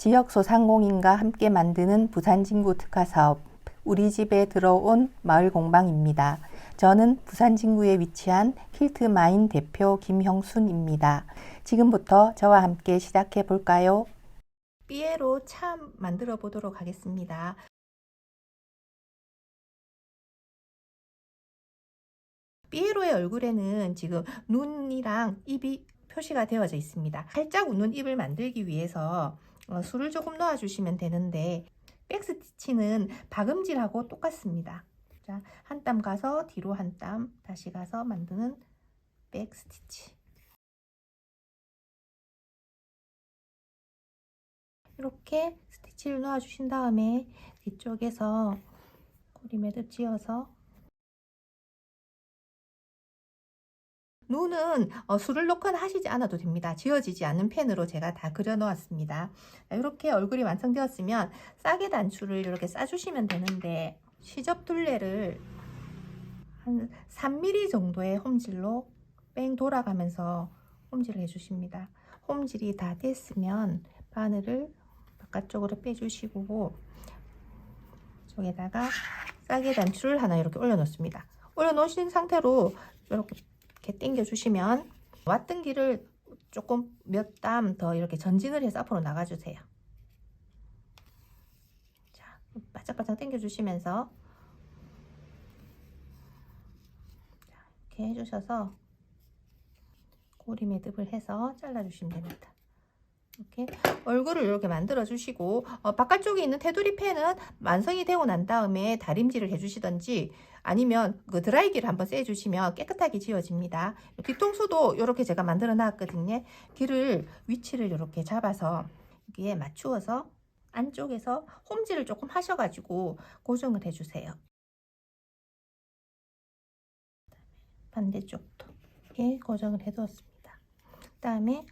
지역 소상공인과 함께 만드는 부산 진구 특화 사업 우리 집에 들어온 마을 공방입니다. 저는 부산 진구에 위치한 킬트마인 대표 김형순입니다. 지금부터 저와 함께 시작해 볼까요? 삐에로 참 만들어 보도록 하겠습니다. 삐에로의 얼굴에는 지금 눈이랑 입이 표시가 되어져 있습니다. 살짝 웃는 입을 만들기 위해서 어, 술을 조금 넣어주시면 되는데 백스티치는 박음질하고 똑같습니다. 자, 한 땀 가서 뒤로 한 땀 다시 가서 만드는 백스티치. 이렇게 스티치를 놓아주신 다음에 뒤쪽에서 꼬리 매듭 지어서 눈은 어, 술을 넣거나 하시지 않아도 됩니다. 지워지지 않는 펜으로 제가 다 그려 놓았습니다. 이렇게 얼굴이 완성되었으면 싸게 단추를 이렇게 싸주시면 되는데 시접 둘레를 한 3mm 정도의 홈질로 뺑 돌아가면서 홈질을 해주십니다. 홈질이 다 됐으면 바늘을 바깥쪽으로 빼주시고 쪽에다가 싸게 단추를 하나 이렇게 올려놓습니다. 올려놓으신 상태로 이렇게 이렇게 당겨 주시면 왔던 길을 조금 몇 땀 더 이렇게 전진을 해서 앞으로 나가 주세요. 자, 바짝바짝 당겨 주시면서 이렇게 해 주셔서 고리 매듭을 해서 잘라 주시면 됩니다. 이렇게 얼굴을 이렇게 만들어 주시고 어, 바깥쪽에 있는 테두리 펜은 완성이 되고 난 다음에 다림질을 해 주시던지 아니면 그 드라이기를 한번 쐬 주시면 깨끗하게 지워집니다. 뒤통수도 이렇게 제가 만들어 놨거든요. 귀를 위치를 이렇게 잡아서 여기에 맞추어서 안쪽에서 홈질을 조금 하셔가지고 고정을 해주세요. 반대쪽도 이렇게 고정을 해두었습니다. 그 다음에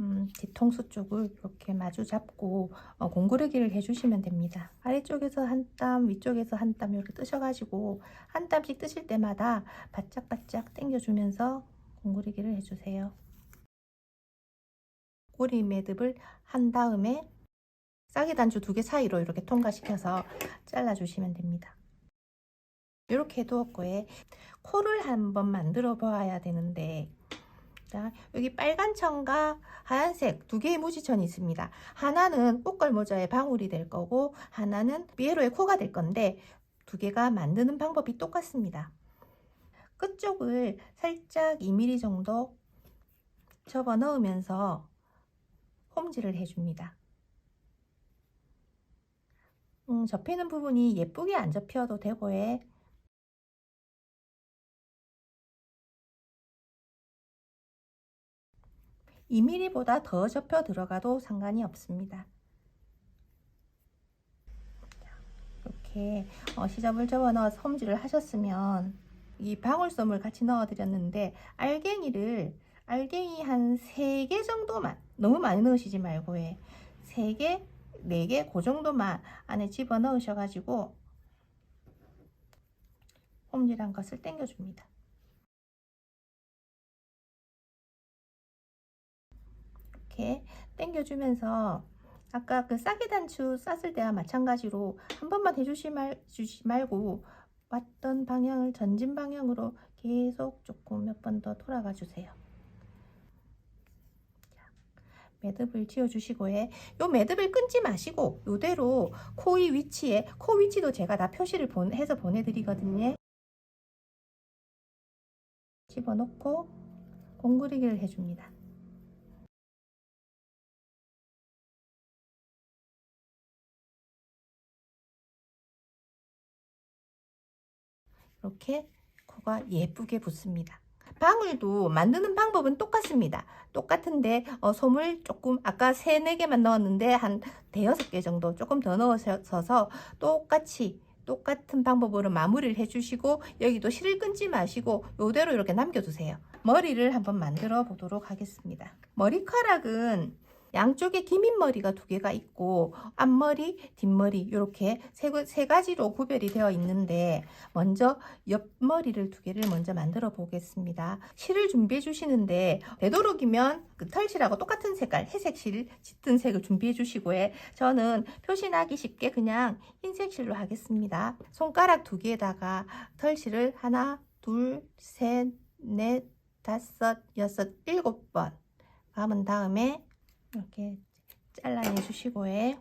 음, 뒤통수 쪽을 이렇게 마주 잡고 어, 공구르기를 해주시면 됩니다. 아래쪽에서 한 땀, 위쪽에서 한 땀 이렇게 뜨셔가지고 한 땀씩 뜨실 때마다 바짝바짝 당겨주면서 공구르기를 해주세요. 꼬리 매듭을 한 다음에 싸기 단추 두 개 사이로 이렇게 통과시켜서 잘라주시면 됩니다. 이렇게 해두었고요. 코를 한번 만들어 봐야 되는데 자, 여기 빨간 천과 하얀색 두 개의 무지천이 있습니다. 하나는 꽃갈 모자의 방울이 될 거고 하나는 비에로의 코가 될 건데 두 개가 만드는 방법이 똑같습니다. 끝쪽을 살짝 2mm 정도 접어 넣으면서 홈질을 해줍니다. 음, 접히는 부분이 예쁘게 안 접혀도 되고요. 2mm보다 더 접혀 들어가도 상관이 없습니다. 이렇게 어, 시접을 접어 넣어서 홈질을 하셨으면 이 방울솜을 같이 넣어 드렸는데 알갱이를 알갱이 한 3개 정도만 너무 많이 넣으시지 말고 해 3개, 4개 그 정도만 안에 집어 넣으셔 가지고 홈질한 것을 당겨 줍니다. 이렇게 당겨주면서 아까 그 싸게 단추 쌌을 때와 마찬가지로 한 번만 해주시 말, 주시 말고 왔던 방향을 전진 방향으로 계속 조금 몇 번 더 돌아가 주세요. 매듭을 지어 주시고 요 매듭을 끊지 마시고 요대로 코의 위치에 코 위치도 제가 다 표시를 본, 해서 보내드리거든요. 집어넣고 공구리기를 해줍니다. 이렇게 코가 예쁘게 붙습니다. 방울도 만드는 방법은 똑같습니다. 똑같은데 어, 솜을 조금 아까 3, 4개만 넣었는데 한 대여섯 개 정도 조금 더 넣으셔서 똑같이 똑같은 방법으로 마무리를 해주시고 여기도 실을 끊지 마시고 이대로 이렇게 남겨두세요. 머리를 한번 만들어 보도록 하겠습니다. 머리카락은 양쪽에 기민머리가 두 개가 있고 앞머리, 뒷머리 이렇게 세, 가- 세 가지로 구별이 되어 있는데 먼저 옆머리를 두 개를 먼저 만들어 보겠습니다. 실을 준비해 주시는데 되도록이면 그 털실하고 똑같은 색깔 회색 실 짙은 색을 준비해 주시고요. 저는 표시나기 쉽게 그냥 흰색 실로 하겠습니다. 손가락 두 개에다가 털실을 하나, 둘, 셋, 넷, 다섯, 여섯, 일곱 번 감은 다음에 이렇게 잘라내 주시고요.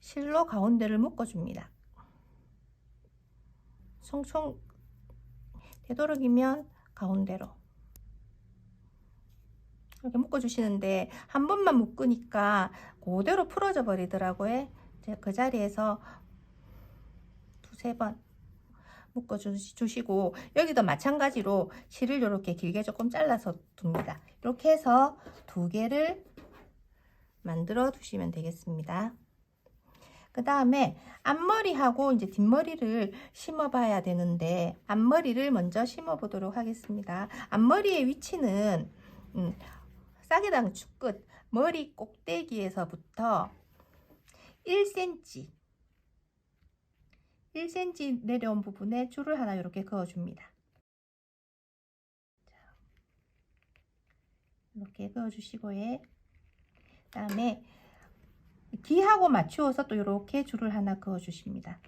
실로 가운데를 묶어줍니다. 총총 되도록이면 가운데로 이렇게 묶어주시는데 한 번만 묶으니까 그대로 풀어져 버리더라고요. 그 자리에서 두세 번 묶어주시고 여기도 마찬가지로 실을 이렇게 길게 조금 잘라서 둡니다. 이렇게 해서 두 개를 만들어 두시면 되겠습니다. 그 다음에 앞머리하고 이제 뒷머리를 심어 봐야 되는데 앞머리를 먼저 심어 보도록 하겠습니다. 앞머리의 위치는 음, 싹이당추 끝 머리 꼭대기에서부터 1cm 1cm 내려온 부분에 줄을 하나 이렇게 그어줍니다. 이렇게 그어주시고요. 그다음에 뒤하고 맞추어서 또 이렇게 줄을 하나 그어 주십니다.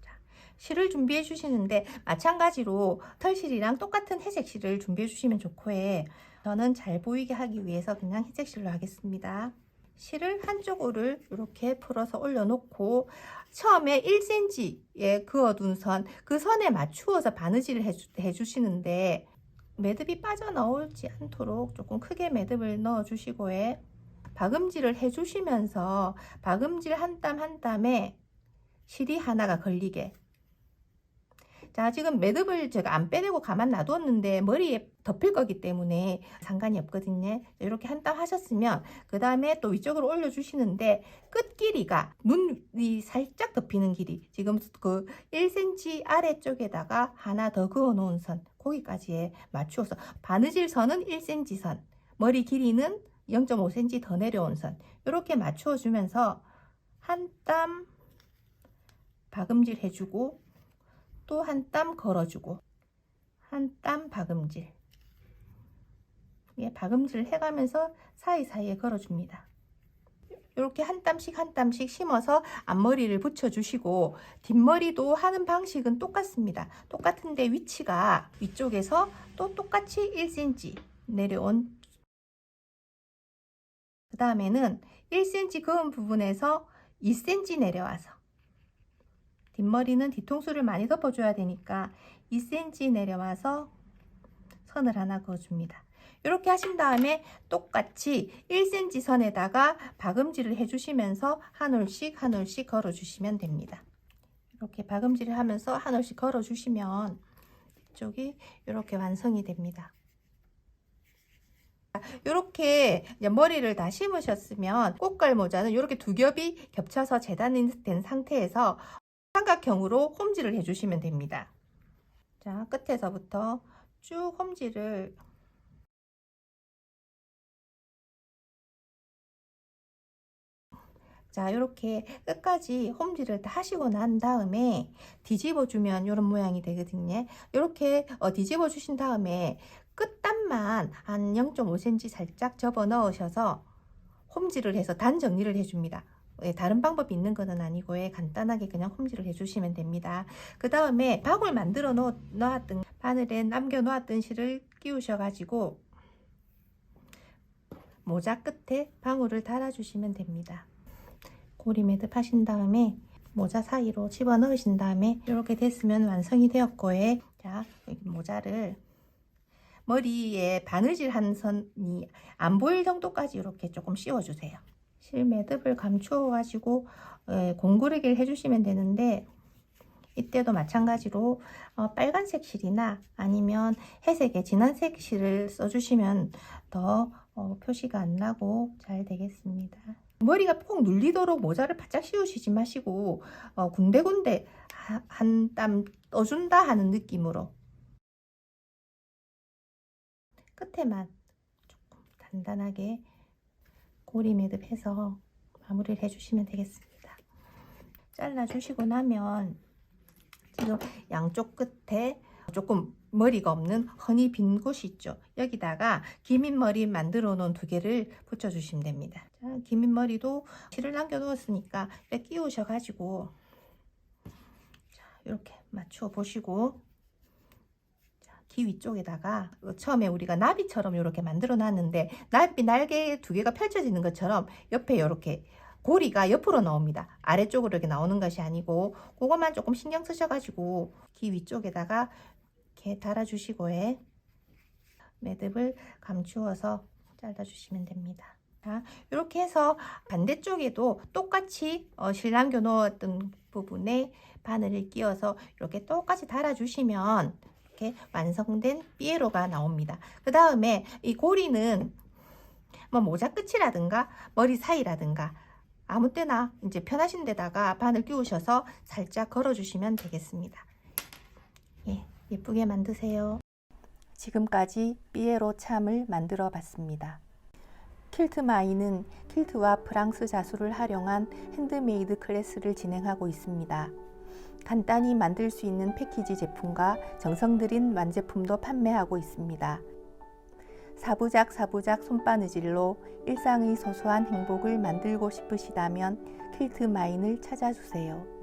자, 실을 준비해 주시는데 마찬가지로 털실이랑 똑같은 회색 실을 준비해 주시면 좋고요. 저는 잘 보이게 하기 위해서 그냥 흰색 실로 하겠습니다. 실을 한쪽으로 이렇게 풀어서 올려놓고 처음에 1cm에 그어둔 선, 그 선에 맞추어서 바느질을 해주, 해주시는데 매듭이 빠져나오지 않도록 조금 크게 매듭을 넣어주시고요. 박음질을 해주시면서 박음질 한 땀 한 땀에 실이 하나가 걸리게. 자 지금 매듭을 제가 안 빼내고 가만 놔두었는데 머리에 덮일 거기 때문에 상관이 없거든요. 이렇게 한 땀 하셨으면 그 다음에 또 위쪽으로 올려 주시는데 끝 길이가 눈이 살짝 덮이는 길이. 지금 그 1cm 아래쪽에다가 하나 더 그어 놓은 선 거기까지에 맞추어서 바느질 선은 1cm 선 머리 길이는 0.5cm 더 내려온 선 이렇게 맞추어 주면서 한 땀 박음질 해주고 또 한 땀 걸어주고 한 땀 박음질 예, 박음질을 해가면서 사이사이에 걸어줍니다. 이렇게 한 땀씩 한 땀씩 심어서 앞머리를 붙여주시고 뒷머리도 하는 방식은 똑같습니다. 똑같은데 위치가 위쪽에서 또 똑같이 1cm 내려온 그 다음에는 1cm 그은 부분에서 2cm 내려와서 뒷머리는 뒤통수를 많이 덮어줘야 되니까 2cm 내려와서 선을 하나 그어줍니다. 이렇게 하신 다음에 똑같이 1cm 선에다가 박음질을 해주시면서 한 올씩 한 올씩 걸어주시면 됩니다. 이렇게 박음질을 하면서 한 올씩 걸어주시면 이쪽이 이렇게 완성이 됩니다. 이렇게 머리를 다 심으셨으면 꽃갈 모자는 이렇게 두 겹이 겹쳐서 재단된 상태에서 삼각형으로 홈질을 해주시면 됩니다. 자, 끝에서부터 쭉 홈질을 자, 이렇게 끝까지 홈질을 다 하시고 난 다음에 뒤집어 주면 이런 모양이 되거든요. 이렇게 어, 뒤집어 주신 다음에 끝단만 한 0.5cm 살짝 접어 넣으셔서 홈질을 해서 단 정리를 해줍니다. 예, 다른 방법이 있는 것은 아니고 예, 간단하게 그냥 홈질을 해주시면 됩니다. 그 다음에 박을 만들어 놓, 놓았던 바늘에 남겨 놓았던 실을 끼우셔 가지고 모자 끝에 방울을 달아주시면 됩니다. 고리 매듭 하신 다음에 모자 사이로 집어 넣으신 다음에 이렇게 됐으면 완성이 되었고요. 자, 여기 모자를 머리에 바느질 한 선이 안 보일 정도까지 이렇게 조금 씌워주세요. 실 매듭을 감추어 가지고 공구르기를 해주시면 되는데 이때도 마찬가지로 어, 빨간색 실이나 아니면 회색의 진한색 실을 써주시면 더 어, 표시가 안 나고 잘 되겠습니다. 머리가 폭 눌리도록 모자를 바짝 씌우시지 마시고 어, 군데군데 한 땀 떠준다 하는 느낌으로 끝에만 조금 단단하게 고리 매듭해서 마무리를 해주시면 되겠습니다. 잘라주시고 나면 지금 양쪽 끝에 조금 머리가 없는 허니 빈 곳이 있죠. 여기다가 기민 머리 만들어 놓은 두 개를 붙여주시면 됩니다. 자, 기민 머리도 실을 남겨 놓았으니까 끼우셔 가지고 이렇게 맞춰 보시고 자, 귀 위쪽에다가 어, 처음에 우리가 나비처럼 이렇게 만들어 놨는데 나비 날개 두 개가 펼쳐지는 것처럼 옆에 이렇게 고리가 옆으로 나옵니다. 아래쪽으로 이렇게 나오는 것이 아니고 그것만 조금 신경 쓰셔가지고 귀 위쪽에다가 이렇게 달아주시고 해 매듭을 감추어서 잘라주시면 됩니다. 자, 이렇게 해서 반대쪽에도 똑같이 어, 실남겨 놓았던 부분에 바늘을 끼워서 이렇게 똑같이 달아주시면 이렇게 완성된 삐에로가 나옵니다. 그 다음에 이 고리는 뭐 모자 끝이라든가 머리 사이라든가 아무 때나 이제 편하신 데다가 바늘 끼우셔서 살짝 걸어주시면 되겠습니다. 예, 예쁘게 만드세요. 지금까지 삐에로 참을 만들어 봤습니다. 킬트 마이는 킬트와 프랑스 자수를 활용한 핸드메이드 클래스를 진행하고 있습니다. 간단히 만들 수 있는 패키지 제품과 정성 들인 완제품도 판매하고 있습니다. 사부작 사부작 손바느질로 일상의 소소한 행복을 만들고 싶으시다면 킬트 마인을 찾아주세요.